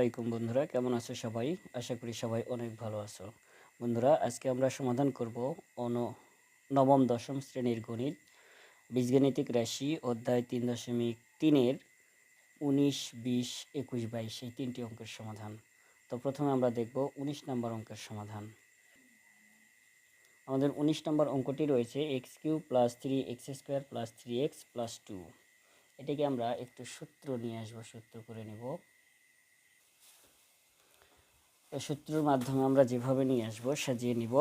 আলাইকুম বন্ধুরা, কেমন আছো সবাই? আশা করি সবাই অনেক ভালো আছো। বন্ধুরা, আজকে আমরা সমাধান করব অন, নবম দশম শ্রেণির গণিত। বীজগণিতিক রাশি অধ্যায় তিন দশমিক তিনের উনিশ, বিশ, একুশ, বাইশ, এই তিনটি অঙ্কের সমাধান। তো প্রথমে আমরা দেখব উনিশ নম্বর অঙ্কের সমাধান। আমাদের উনিশ নম্বর অঙ্কটি রয়েছে x cube plus three, x square plus three, x plus two. এটাকে আমরা একটু সূত্র নিয়ে আসব, সূত্র করে নেব। সূত্রের মাধ্যমে আমরা যেভাবে নিয়ে আসব সাজিয়ে নিব।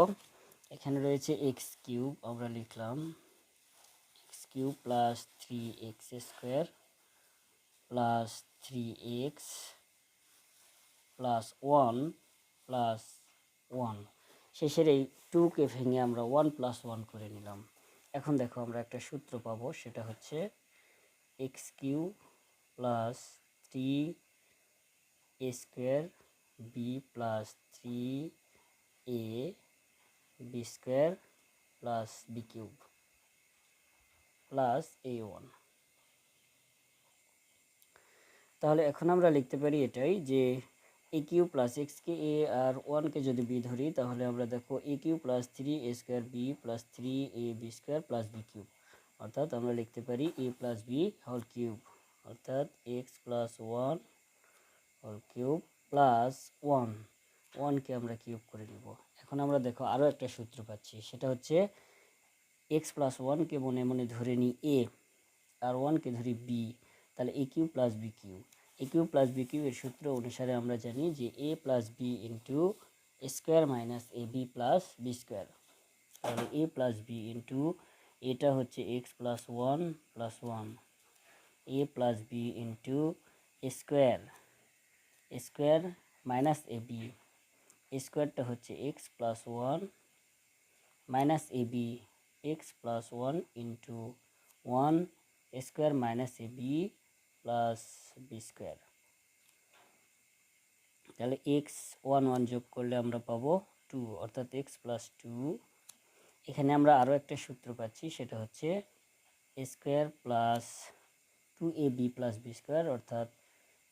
এখানে রয়েছে এক্স কিউব আমরা লিখলাম x cube plus three x square plus three x plus one plus one শেষের এই টুকে ভেঙে আমরা ওয়ান প্লাস ওয়ান করে নিলাম। এখন দেখো আমরা একটা সূত্র পাবো, সেটা হচ্ছে x cube plus three a square b plus three a b square plus b cube plus a one তাহলে এখন আমরা লিখতে পারি এটাই যে এ কিউ প্লাস এক্সকে এ আর ওয়ানকে যদি বি ধরি, তাহলে আমরা দেখো a cube plus three a square b plus three a b square plus b cube অর্থাৎ আমরা লিখতে পারি a plus b whole cube অর্থাৎ x plus one whole cube plus one ওয়ানকে আমরা কিউব করে নিব। এখন আমরা দেখো আরও একটা সূত্র পাচ্ছি, সেটা হচ্ছে এক্স প্লাস ওয়ানকে মনে মনে ধরে নিই এ আর ওয়ানকে ধরি বি তাহলে a cube plus b cube a cube plus b cube এর সূত্র অনুসারে আমরা জানি যে a plus b into square minus a b plus b square তাহলে এ প্লাস বি ইন্টু এটা হচ্ছে x plus one plus one a plus b into square square minus a b. স্কোয়ারটা হচ্ছে x plus one minus a b. X plus one into one square minus a b plus b square. তাহলে x one one যোগ করলে আমরা পাবো two অর্থাৎ x plus two এখানে আমরা আরও একটা সূত্র পাচ্ছি, সেটা হচ্ছে square plus two a b plus b square অর্থাৎ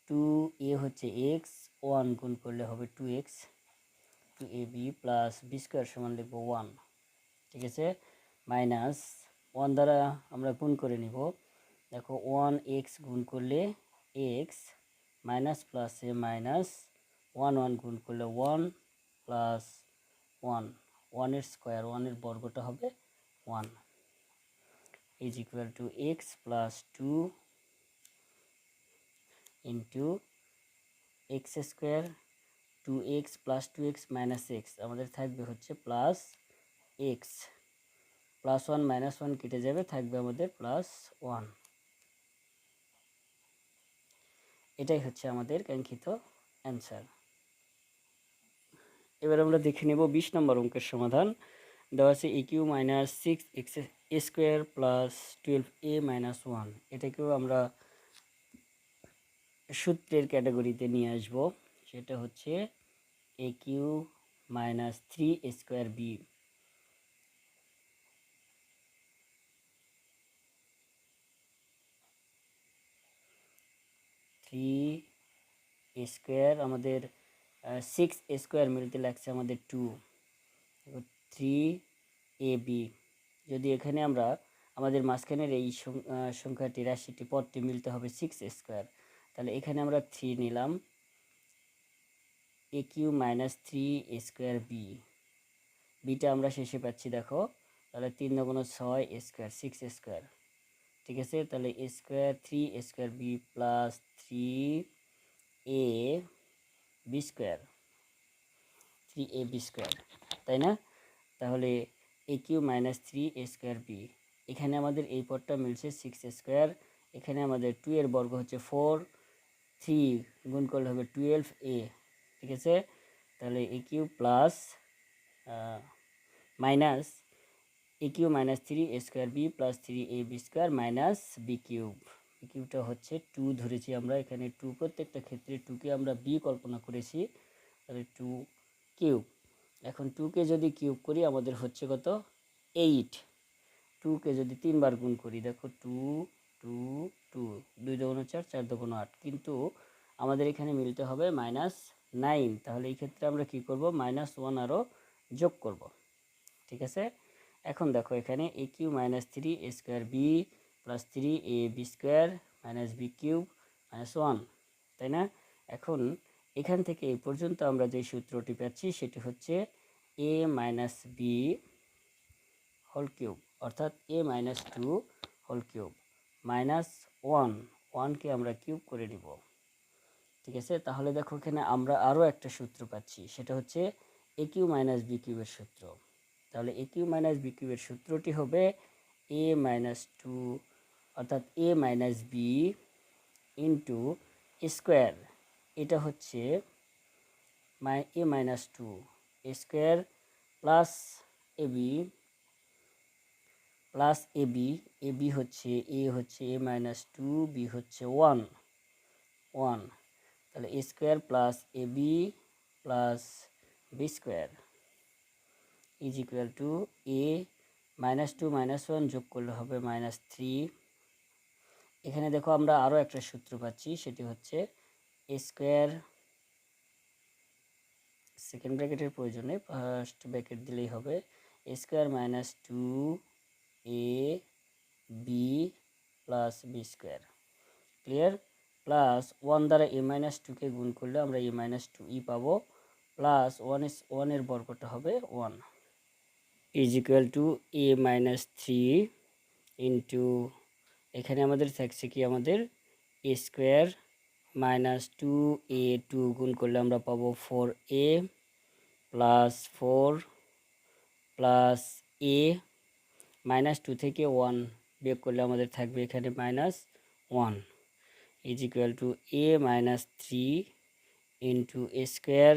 টু এ হচ্ছে এক্স ওয়ান গুণ করলে হবে two x two a b plus b square সমান লিখব ওয়ান ঠিক আছে? মাইনাস ওয়ান দ্বারা আমরা গুণ করে নিব। দেখো ওয়ান এক্স গুণ করলে x minus plus minus one one গুণ করলে ওয়ান প্লাস ওয়ান ওয়ানের স্কোয়ার ওয়ানের বর্গটা হবে one is equal to x plus two into x square two x plus two x minus x আমাদের থাকবে হচ্ছে plus x plus one minus one কেটে যাবে, থাকবে আমাদের প্লাস ওয়ান এটাই হচ্ছে আমাদের কাঙ্ক্ষিত অ্যান্সার এবার আমরা দেখে নেব বিশ নম্বর অঙ্কের সমাধান। দেওয়া আছে a cube minus six x square plus twelve a minus one এটাকেও আমরা সূত্রের ক্যাটাগরিতে নিয়ে আসব। সেটা হচ্ছে a cube minus three square b three square আমাদের সিক্স স্কোয়ার মিলতে লাগছে আমাদের টু থ্রি এ বি যদি এখানে আমরা আমাদের মাঝখানের এই সংখ্যাটি, রাশিটি পদটি মিলতে হবে সিক্স স্কোয়ার তাহলে এখানে আমরা থ্রি নিলাম। A cube minus three square b beta আমরা শেষে পাচ্ছি, দেখো। তাহলে তিন নগুণ ছয় স্কোয়ার সিক্স স্কোয়ার ঠিক আছে? তাহলে a square three square b plus three a b square three a b square তাই না? তাহলে a cube minus three a square b এখানে আমাদের এই পদটা মিলছে সিক্স স্কোয়ার এখানে আমাদের টু এর বর্গ হচ্ছে ফোর থ্রি গুণ করলে হবে টুয়েলভ এ ঠিক আছে? তাহলে a cube plus minus a cube minus three a square b plus three a b square minus b cube b কিউবটা হচ্ছে টু ধরেছি আমরা, এখানে টু প্রত্যেকটা ক্ষেত্রে টুকে আমরা বি কল্পনা করেছি, তাহলে টু কিউব এখন টুকে যদি কিউব করি, আমাদের হচ্ছে কত? এইট টুকে যদি তিনবার গুণ করি, দেখো টু টু টু, দুই দোকানো চার চার দোকানো আট। কিন্তু আমাদের এখানে মিলতে হবে মাইনাস নাইন তাহলে এই ক্ষেত্রে আমরা কি করব? মাইনাস ওয়ান আরও যোগ করব। ঠিক আছে? এখন দেখো এখানে a cube minus three a square b plus three a b square minus b cube minus one তাই না? এখন এখান থেকে এই পর্যন্ত আমরা যে সূত্রটি পাচ্ছি, সেটি হচ্ছে a minus b whole cube. অর্থাৎ a minus two whole cube. Minus one ওয়ানকে আমরা কিউব করে নিব ঠিক আছে? তাহলে দেখো এখানে আমরা আরও একটা সূত্র পাচ্ছি। সেটা হচ্ছে এ কিউ মাইনাস বি কিউবের সূত্র। তাহলে এ কিউ মাইনাস বি কিউবের সূত্রটি হবে এ মাইনাস টু অর্থাৎ a minus b into square এটা হচ্ছে my a minus two square plus a b plus a b a b হচ্ছে এ হচ্ছে এ মাইনাস টু বি হচ্ছে ওয়ান ওয়ান তাহলে a square plus a b plus b square is equal to a minus two minus one যোগ করলে হবে minus three এখানে দেখো আমরা আরও একটা সূত্র পাচ্ছি, সেটি হচ্ছে এ স্কোয়ার সেকেন্ড ব্র্যাকেটের প্রয়োজনে ফার্স্ট ব্র্যাকেট দিলেই হবে a square minus two a b plus b square clear plus one দ্বারা এ মাইনাস টুকে গুণ করলে আমরা এ মাইনাস টু ই পাবো। প্লাস ওয়ান এস ওয়ানের বর্গটা হবে one is equal to a minus three into এখানে আমাদের থাকছে কি আমাদের? A square minus two a two গুণ করলে আমরা পাবো four a plus four plus a minus two থেকে ওয়ান বিয়োগ করলে আমাদের থাকবে এখানে minus one is equal to a minus three into a square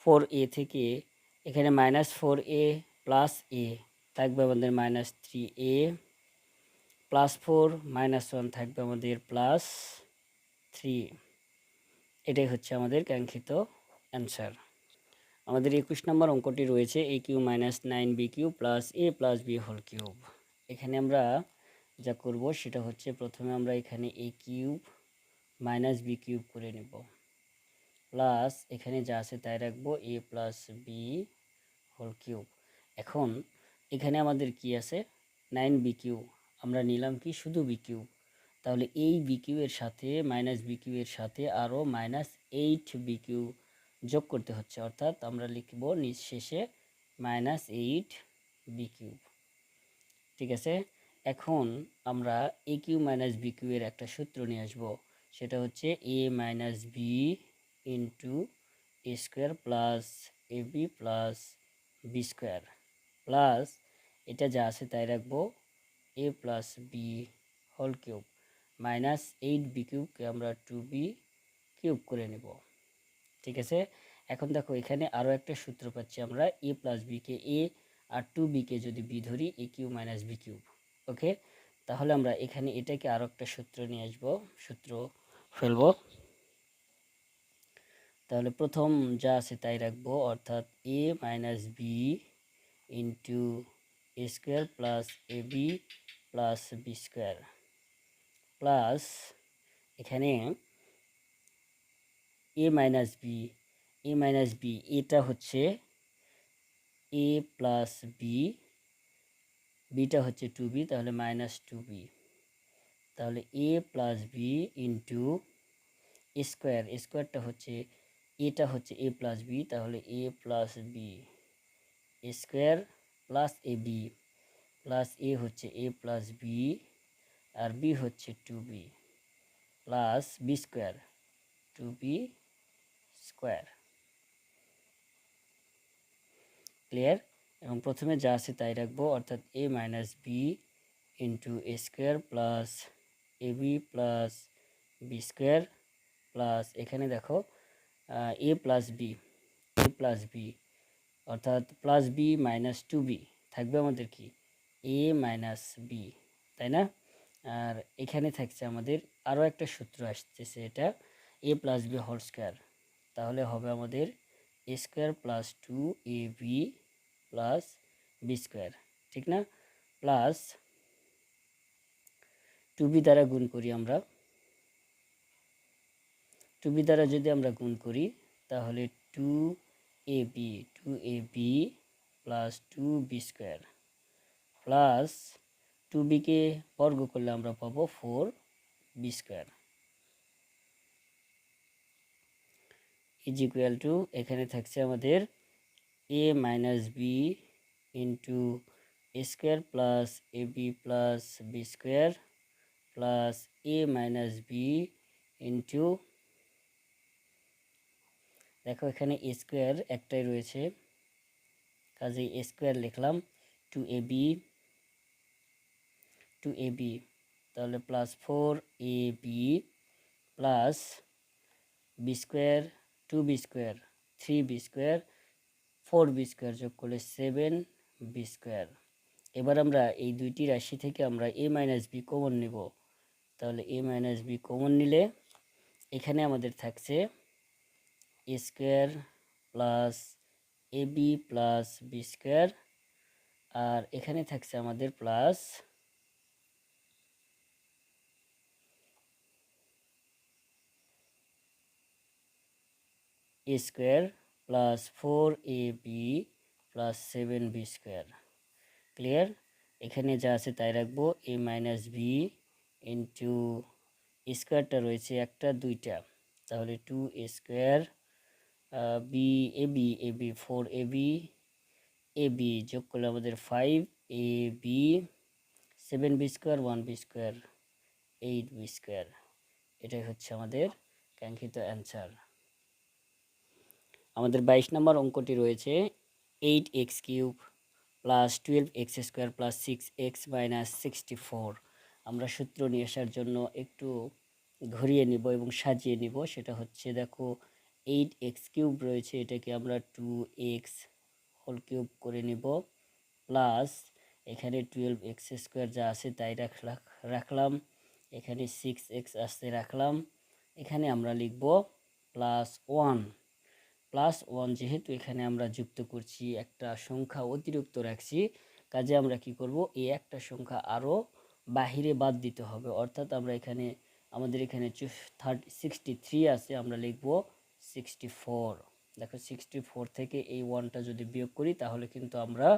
four a থেকে এখানে minus four a plus a থাকবে আমাদের minus three a. Plus four minus one থাকবে আমাদের প্লাস থ্রি। এটাই হচ্ছে আমাদের কাঙ্ক্ষিত অ্যান্সার। আমাদের একুশ নম্বর অঙ্কটি রয়েছে a cube minus nine b cube plus a plus b whole cube. এখানে আমরা যা করব সেটা হচ্ছে প্রথমে আমরা এখানে a cube minus b cube করে নেব। প্লাস এখানে যা আছে তাই রাখব a plus b whole cube. এখন এখানে আমাদের কি আছে? নাইন বি কিউ আমরা নিলাম কি? শুধু বি কিউব। তাহলে এই বি কিউ এর সাথে মাইনাস বি কিউ এর সাথে আরও মাইনাস এইট বি কিউ যোগ করতে হচ্ছে। অর্থাৎ আমরা লিখব নিজ শেষে মাইনাস এইট বি কিউব ঠিক আছে? এখন আমরা a cube minus b cube এর একটা সূত্র নিয়ে আসব। সেটা হচ্ছে a minus b into a square plus a b plus b square plus এটা যা আছে তাই রাখব। A plus b whole cube minus eight b কিউবকে আমরা টু বি কিউব করে নেব। ঠিক আছে? এখন দেখো, এখানে আরও একটা সূত্র পাচ্ছি আমরা এ প্লাস বিকে এ আর টু বিকে যদি বি ধরি a cube minus b cube okay তাহলে আমরা এখানে এটাকে আরও একটা সূত্র নিয়ে আসব, সূত্র ফেলব। তাহলে প্রথম যা আছে তাই রাখব, অর্থাৎ a minus b into a square plus a b plus b square plus এখানে a minus b a minus b এটা হচ্ছে এ প্লাস বি বিটা হচ্ছে টু বি তাহলে মাইনাস টু বি তাহলে a plus b into square স্কোয়ারটা হচ্ছে এটা হচ্ছে এ প্লাস বি তাহলে a plus b square plus a b plus a হচ্ছে এ প্লাস বি আর বি হচ্ছে two b plus b square two b square clear এবং প্রথমে যা আছে তাই রাখব, অর্থাৎ a minus b into a square plus a b plus b square plus এখানে দেখো a plus b a plus b অর্থাৎ plus b minus two b থাকবে আমাদের কি? এ মাইনাস বি তাই না? আর এখানে থাকছে আমাদের আরও একটা সূত্র আসতেছে এটা a plus b whole square তাহলে হবে আমাদের a square plus two a b plus b square ঠিক না? প্লাস টু বি দ্বারা গুণ করি আমরা। টু বি দ্বারা যদি আমরা গুণ করি, তাহলে two a b two a b plus two b square plus two বিকে বর্গ করলে আমরা পাবো four b square is equal to এখানে থাকছে আমাদের a minus b into square plus a b plus b square plus a minus b into দেখো এখানে square একটাই রয়েছে। কাজে স্কোয়ার লিখলাম two a b two a b তাহলে plus four a b plus b square two b square three b square four b square যোগ করলে seven B square এবার আমরা এই দুইটি রাশি থেকে আমরা এ মাইনাস বি কমন নিব। তাহলে এ মাইনাস বি কমন নিলে এখানে আমাদের থাকছে a square plus a b plus b square আর এখানে থাকছে আমাদের plus a square plus four a b plus seven b square. Clear? এখানে যা আছে তাই রাখব, এ মাইনাস বি ইন্টু স্কোয়ারটা রয়েছে একটা, দুইটা। তাহলে two a square b, a b a b, four a b a b যোগ করলে আমাদের five, a b, seven b square, one b square, eight b square. এটাই হচ্ছে আমাদের কাঙ্ক্ষিত অ্যান্সার। আমাদের বাইশ নম্বর অঙ্কটি রয়েছে eight x cube plus twelve x square plus six x minus sixty four. আমরা সূত্র নিয়ে আসার জন্য একটু ঘুরিয়ে নিব এবং সাজিয়ে নিব। সেটা হচ্ছে, দেখো, এইট এক্স কিউব রয়েছে, এটাকে আমরা টু এক্স হোল কিউব করে নিব। প্লাস এখানে টুয়েলভ এক্স স্কোয়ার যা আছে তাই রাখলাম। এখানে সিক্স এক্স আসতে রাখলাম। এখানে আমরা লিখব প্লাস ওয়ান। প্লাস ওয়ান যেহেতু এখানে আমরা যুক্ত করছি, একটা সংখ্যা অতিরিক্ত রাখছি, কাজে আমরা কি করব? এই একটা সংখ্যা আরও বাহিরে বাদ দিতে হবে। অর্থাৎ আমরা এখানে, আমাদের এখানে থার্টি সিক্সটি থ্রি আছে, আমরা লিখব সিক্সটি ফোর দেখো সিক্সটি ফোর থেকে এই ওয়ানটা যদি বিয়োগ করি, তাহলে কিন্তু আমরা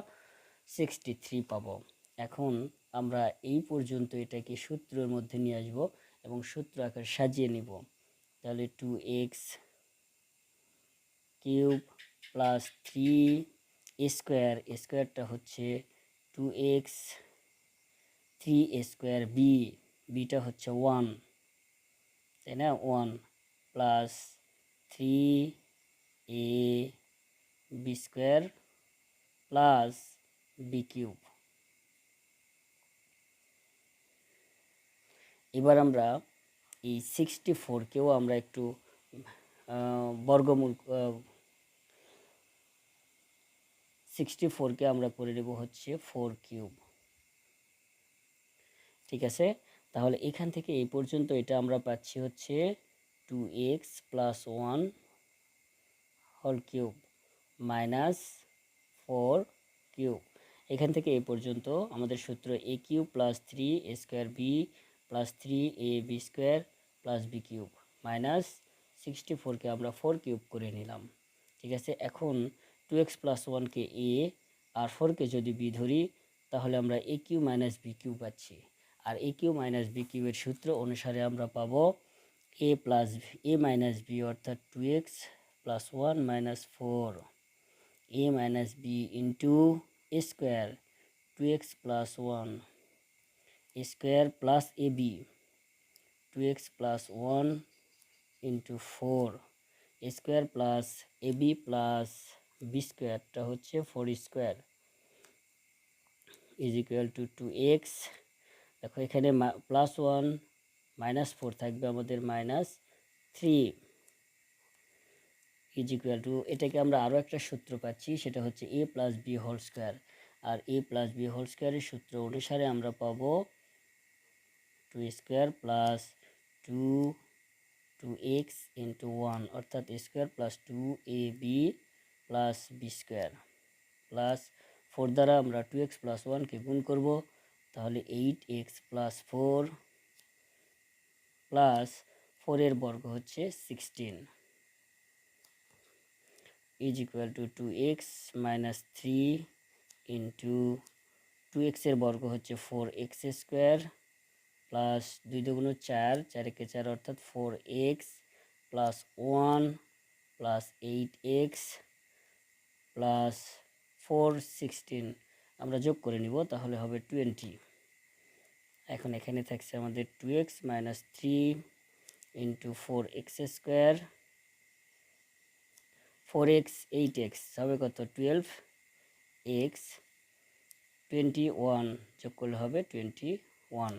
সিক্সটি থ্রি পাবো। এখন আমরা এই পর্যন্ত এটাকে সূত্রের মধ্যে নিয়ে আসব এবং সূত্র আকার সাজিয়ে নিব। তাহলে two x cube plus three square স্কোয়ারটা হচ্ছে two x three square b, beta হচ্ছে ওয়ান, তাই না? One plus three a b square plus b cube. এবার আমরা এই সিক্সটি ফোরকেও আমরা একটু বর্গমূল সিক্সটি ফোরকে আমরা করে নেব হচ্ছে ফোর কিউব ঠিক আছে? তাহলে এখান থেকে এই পর্যন্ত এটা আমরা পাচ্ছি হচ্ছে two x plus one whole cube minus four cube এখান থেকে এই পর্যন্ত আমাদের সূত্র a cube plus three a square b plus three a b square plus b cube minus sixty ফোরকে আমরা ফোর কিউব করে নিলাম। ঠিক আছে? এখন টু এক্স প্লাস ওয়ানকে এ আর ফোরকে যদি বি ধরি, তাহলে আমরা a cube minus b cube পাচ্ছি। আর এ কিউ মাইনাস বি কিউবের সূত্র অনুসারে আমরা পাবো a plus a minus b অর্থাৎ two x plus one minus four. A minus b into square two x plus one. Square plus a b two x plus one into four. Square plus a b plus b স্কোয়ারটা হচ্ছে four square is equal to two x দেখো এখানে plus one minus four থাকবে আমাদের minus three is equal to এটাকে আমরা আরও একটা সূত্র পাচ্ছি, সেটা হচ্ছে a plus b whole square R A plus B whole স্কোয়ারের সূত্র অনুসারে আমরা পাবো two square plus two two x into one অর্থাৎ square plus two a b plus b square plus four দ্বারা আমরা টু এক্স প্লাস ওয়ানকে গুণ করব, তাহলে eight x plus four plus ফোরের বর্গ হচ্ছে sixteen is equal to two x minus three into two এক্সের বর্গ হচ্ছে ফোর এক্স স্কোয়ার প্লাস দুই দুগুণ চার চার একে চার অর্থাৎ four x plus one plus eight x plus four sixteen আমরা যোগ করে নিব, তাহলে হবে টোয়েন্টি এখন এখানে থাকছে আমাদের two x minus three into four x square four x eight x হবে কত? টুয়েলভ এক্স টোয়েন্টি ওয়ান যোগ করলে হবে টোয়েন্টি ওয়ান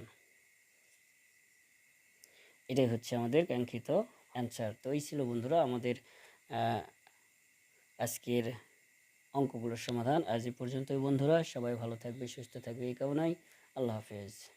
এটাই হচ্ছে আমাদের কাঙ্ক্ষিত অ্যান্সার তো এই ছিল বন্ধুরা আমাদের আজকের অঙ্কগুলোর সমাধান আজ এই পর্যন্তই বন্ধুরা। সবাই ভালো থাকবে, সুস্থ থাকবে, এই কামনায় আল্লাহ হাফেজ।